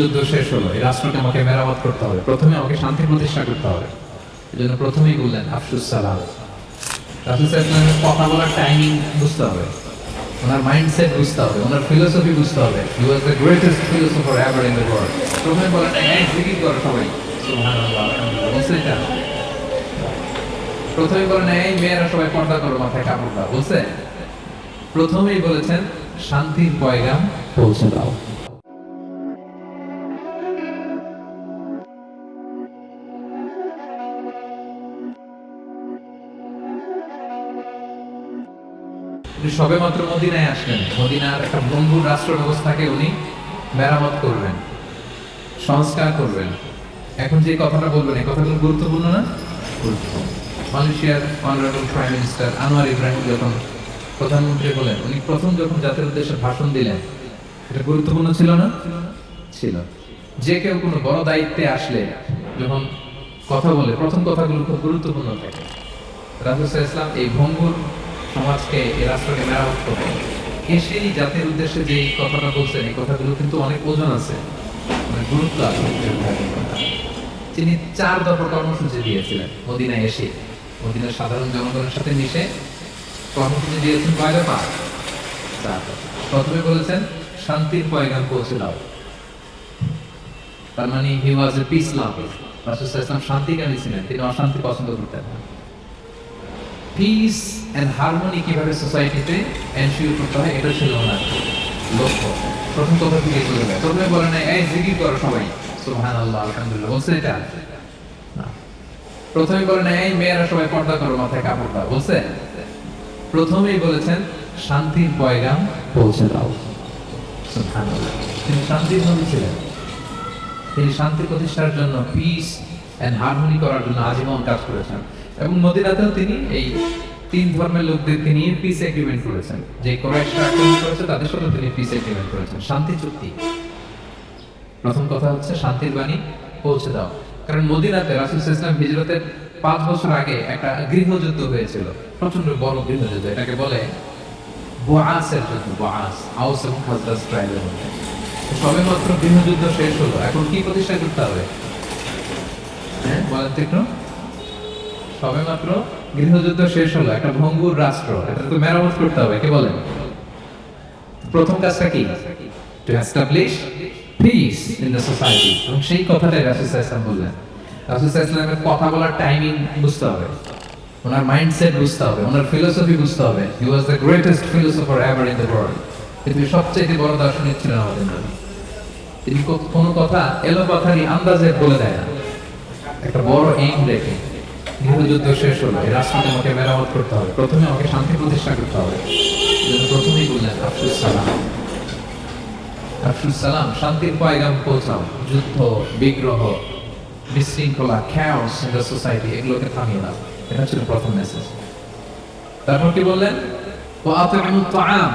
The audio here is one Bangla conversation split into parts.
যুদ্ধ শেষ হলো, এই রাষ্ট্রকে আমাকে মেরামত করতে হবে। প্রথমে আমাকে শান্তি প্রতিষ্ঠা করতে হবে। এই জন্য প্রথমেই বললেন, আফসুস সালাম। কথা বলার টাইমিং বুঝতে হবে। ওনার মাইন্ডসেট বুঝতে হবে, ওনার ফিলোসফি বুঝতে হবে। He was the greatest philosopher ever in the world প্রথমে বলেন এক জিকির করো সবাই। বলছে প্রথমে বলেন এই মেয়েরা সবাই পর্দা করো, মাথায় কাপড় দাও। বলছে, প্রথমেই বলেছেন, শান্তির পয়গাম পৌঁছে দাও। সবে মাত্র মদিনায় আসলেন। মদিনার একটা বন্ধুর রাষ্ট্র ব্যবস্থাকে উনি মেরামত করবেন, সংস্কার করবেন। এখন যে কথাটা বলবেন, এই কথাগুলো গুরুত্বপূর্ণ না? গুরুত্বপূর্ণ। মালয়েশিয়ার honourable prime minister Anwar Ibrahim যখন প্রধানমন্ত্রী বলেন উনি প্রথম যখন জাতির উদ্দেশ্যে ভাষণ দিলেন, এটা গুরুত্বপূর্ণ ছিল না? ছিল। যে কেউ কোনো বড় দায়িত্বে আসলে, যখন কথা বলে, প্রথম কথাগুলো খুব গুরুত্বপূর্ণ থাকে। রাজুসা ইসলাম এই ভঙ্গুর সমাজকে এই রাষ্ট্রকে মেরামত করবেন এসেই জাতির উদ্দেশ্যে যে কথাটা বলছেন, এই কথাগুলো কিন্তু অনেক ওজন আছে গুরুত্ব আছে। তিনি চার দফা কর্মসূচি দিয়েছিলেন, মদিনায় এসে। মদিনার সাধারণ জনগণের সাথে মিশে কর্মসূচি দিয়েছেন কয় চার প্রথমে বলেছেন, শান্তির পয়গাম পৌঁছে দাও। তার মানে হি ওয়াজ এ পিস লাভার রাসূল আলাইহি ওয়াসাল্লাম ছিলেন, তিনি অশান্তি পছন্দ করতেন না। পিস এন্ড হারমোনি কীভাবে সোসাইটিতে এনশিওর করতে হয়, এটা ছিল ওনার লক্ষ্য। প্রথম কথা থেকে চলে যায় প্রথমে বলে না এই, জিকির করো সবাই। সুবহানাল্লাহ, আলহামদুলিল্লাহ, বলছে এটা। প্রথমে বলে এই, মেয়েরা সবাই পর্দা করো, মাথায় বলছে? প্রথমেই বলেছেন, শান্তির পয়গাম পৌঁছে দাও। তিনি শান্তির ছিলেন। তিনি শান্তি প্রতিষ্ঠার জন্য পিস এন্ড হারমোনি করার জন্য আজীবন কাজ করেছেন। এবং মদিনাতেও তিনি এই তিন ধর্মের লোকদেরকে নিয়ে পিস এগ্রিমেন্ট করেছেন। যে কোরাইশরা আক্রমণ করেছে, তাদের সাথে তিনি পিস এগ্রিমেন্ট করেছেন। শান্তি চুক্তি। প্রথম কথা হচ্ছে, শান্তির বাণী পৌঁছে দাও। কারণ মদিনাতে রাসুল ইসলাম হিজরতের পাঁচ বছর আগে একটা গৃহযুদ্ধ হয়েছিল। প্রচণ্ড বড় গৃহযুদ্ধ। এটাকে বলে বোয়াসের যুদ্ধ বোয়াস আউস এবং খাজরাজ ট্রাইবের মধ্যে। সবে মাত্র গৃহযুদ্ধ শেষ হলো। এখন কি প্রতিষ্ঠা করতে হবে? হ্যাঁ বলেন তো সবে মাত্র গৃহযুদ্ধ শেষ হলো, একটা ভঙ্গুর রাষ্ট্র, এটা তো মেরামত করতে হবে, কে বলেন? প্রথম কাজটা কি? To establish peace in the society এবং সেই কথাটাই রাসূল ওয়াসাল্লাম বললেন। রাসূল ওয়াসাল্লামের কথা বলার টাইমিং বুঝতে হবে। ওনার মাইন্ডসেট বুঝতে হবে, ওনার ফিলোসফি বুঝতে হবে। He was the greatest philosopher ever in the world পৃথিবীর সবচেয়ে বড় দার্শনিক ছিলেন আমাদের নবী। তিনি কোনো কথা এলো কথারই আন্দাজে বলে দেয় না। একটা বড় এইম রেখে গৃহযুদ্ধ শেষ হলো, এই রাষ্ট্রকে আমাকে মেরামত করতে হবে। প্রথমে আমাকে শান্তি প্রতিষ্ঠা করতে হবে। প্রথমেই বললেন, আফসুস সালাম। আফসুস সালাম, শান্তির পয়গাম পৌঁছাও। যুদ্ধ, বিগ্রহ, বিশৃঙ্খলা খ্যাওস ইন সোসাইটি এগুলোকে থামিয়ে দাও। এটা ছিল প্রথম মেসেজ তারপর কি বললেন? ও তাআম,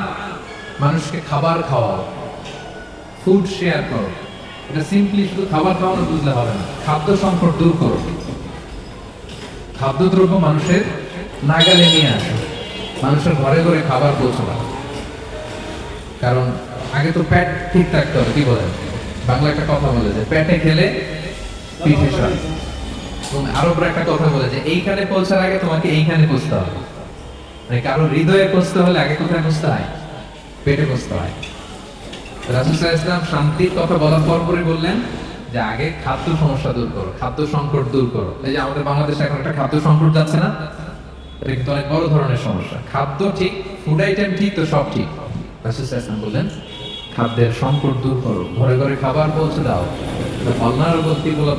মানুষকে খাবার খাওয়াও। ফুড শেয়ার করো। এটা সিম্পলি শুধু খাবার খাওয়ানো বুঝলে হবে না। খাদ্য সংকট দূর করো। খাদ্যদ্রব্য মানুষের নাগালে নিয়ে আসো। মানুষের ঘরে ঘরে খাবার পৌঁছে দাও কারণ আগে তো পেট ঠিক থাকতে হবে, কি বলেন? বাংলা একটা কথা বলে যে পেটে খেলে পিঠে এবং আরবরা একটা কথা বলে যে এইখানে পৌঁছার আগে তোমাকে এইখানে পৌঁছতে হবে। মানে কারও হৃদয়ে পৌঁছতে হলে আগে কোথায় পৌঁছতে হয়? পেটে পৌঁছতে হয়। রাসুল ইসলাম শান্তির কথা বলার পর পরে বললেন যে আগে খাদ্য সমস্যা দূর করো, খাদ্য সংকট দূর করো। এই যে আমাদের বাংলাদেশে এখন একটা খাদ্য সংকট যাচ্ছে না? এটা অনেক বড় ধরনের সমস্যা। খাদ্য ঠিক ফুড আইটেম ঠিক, তো সব ঠিক। খাদ্যের সংকট দূর করো। ঘরে ঘরে খাবার পৌঁছে দাও।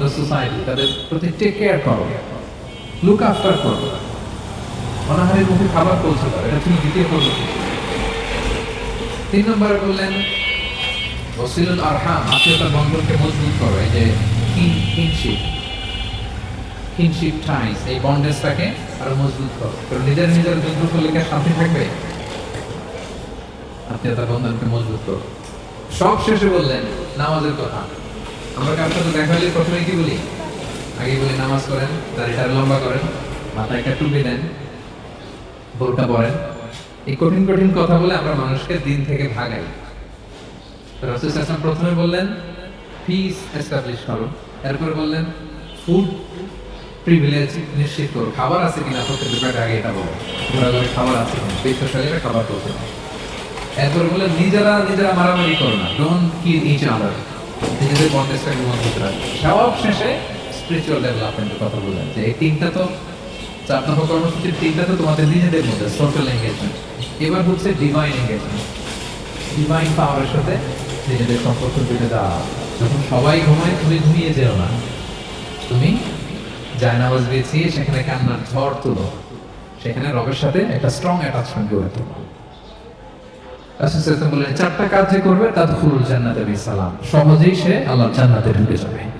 সোসাইটি তাদের প্রতি টেক কেয়ার করো। লুক আফটার করো। অনাহারের মুখে খাবার পৌঁছে দাও। এটা তুমি দ্বিতীয় তিন নম্বরে বললেন ওসিলুল আরহাম আত্মীয়তার বন্ধনকে মজবুত করো যে কিনশিপ কিনশিপ টাইস এই বন্ডেজটাকে আরও মজবুত করো। কারণ নিজের নিজের যুদ্ধ করলে শান্তি থাকবে? আত্মীয়তার বন্ধনকে মজবুত করো। সব শেষে বললেন, নামাজের কথা। আমরা কার সাথে দেখা হলে প্রথমে কি বলি? আগে বলি, নামাজ করেন দাড়িটা লম্বা করেন, মাথায় একটা টুপি দেন, বোরকা পরেন। এই কঠিন কঠিন কথা বলে আমরা মানুষকে দিন থেকে ভাগাই। রাসূল সাল্লাল্লাহু প্রথমে বললেন পিস এস্টাবলিশ করো। এরপর বললেন ফুড প্রিভিলেজ নিশ্চিত করো। খাবার আছে কিনা প্রত্যেক ব্যাপারে আগে এটা বলো। ঘোরাঘুরি খাবার আছে কিনা? পেশাশালীরা খাবার করতে না এরপর বললেন, নিজেরা নিজেরা মারামারি করো না। ডোন্ট কিল ইচ আদার নিজেদের কন্টেস্টটাকে মজবুত সব শেষে স্পিরিচুয়াল ডেভেলপমেন্টের কথা বললেন। যে এই তিনটা তো, চার নম্বর কর্মসূচির তিনটা তো তোমাদের নিজেদের মধ্যে সোশ্যাল এঙ্গেজমেন্ট এবার হচ্ছে ডিভাইন এঙ্গেজমেন্ট ডিভাইন পাওয়ারের সাথে নিজেদের সম্পর্ক জুড়ে দাও। যখন সবাই ঘুমায়, তুমি ঘুমিয়ে যেও না। তুমি জায়নামাজ বেছি সেখানে কান্নার ঝড় তুলো। সেখানে রবের সাথে একটা স্ট্রং অ্যাটাচমেন্ট গড়ে তোলো। বললেন, চারটা কাজ যে করবে তা ফুল জান্নাতে সালাম। সহজেই সে আল্লাহ জান্নাতে ঢুকে যাবে।